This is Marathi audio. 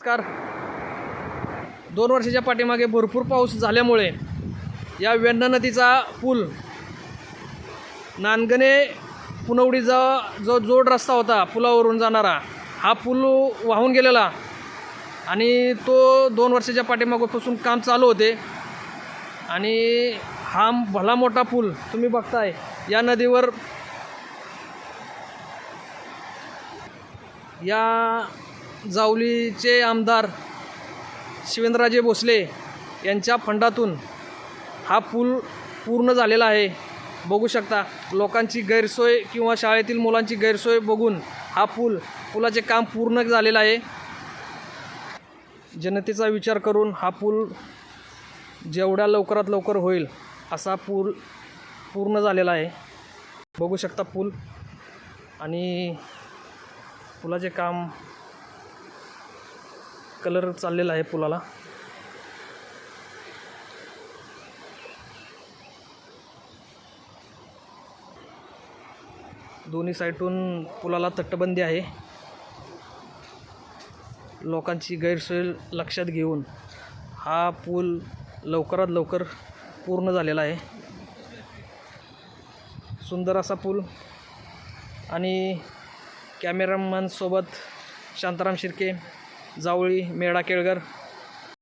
नमस्कार. दोन वर्षाच्या पाठीमागे भरपूर पाऊस झाल्यामुळे या वेण्णा नदीचा पूल नानगणे पुनवडीचा जो जोड रस्ता होता पुलावरून जाणारा हा पूल वाहून गेलेला आणि तो दोन वर्षाच्या पाठीमागपासून काम चालू होते. आणि हा भला मोठा पूल तुम्ही बघताय या नदीवर या जावलीचे आमदार शिवेंद्रराजे भोसले यांच्या फंडातून हा पूल पूर्ण झालेला आहे. बघू शकता लोकांची गैरसोय किंवा शाळेतील मुलांची गैरसोय बघून हा पूल पुलाचे काम पूर्ण झालेलं आहे. जनतेचा विचार करून हा पूल जेवढ्या लवकरात लवकर होईल असा पूल पूर्ण झालेला आहे. बघू शकता पूल आणि पुलाचे काम कलर चाललेला आहे पुलाला. दोन्ही साईडून पुलाला तटबंदी आहे. लोकांची गैरसोय लक्षात घेऊन हा पूल लवकरात लवकर पूर्ण झालेला आहे. सुंदर असा पूल आणि कॅमेरामॅनसोबत शांताराम शिर्के जावळी मेढा केळगर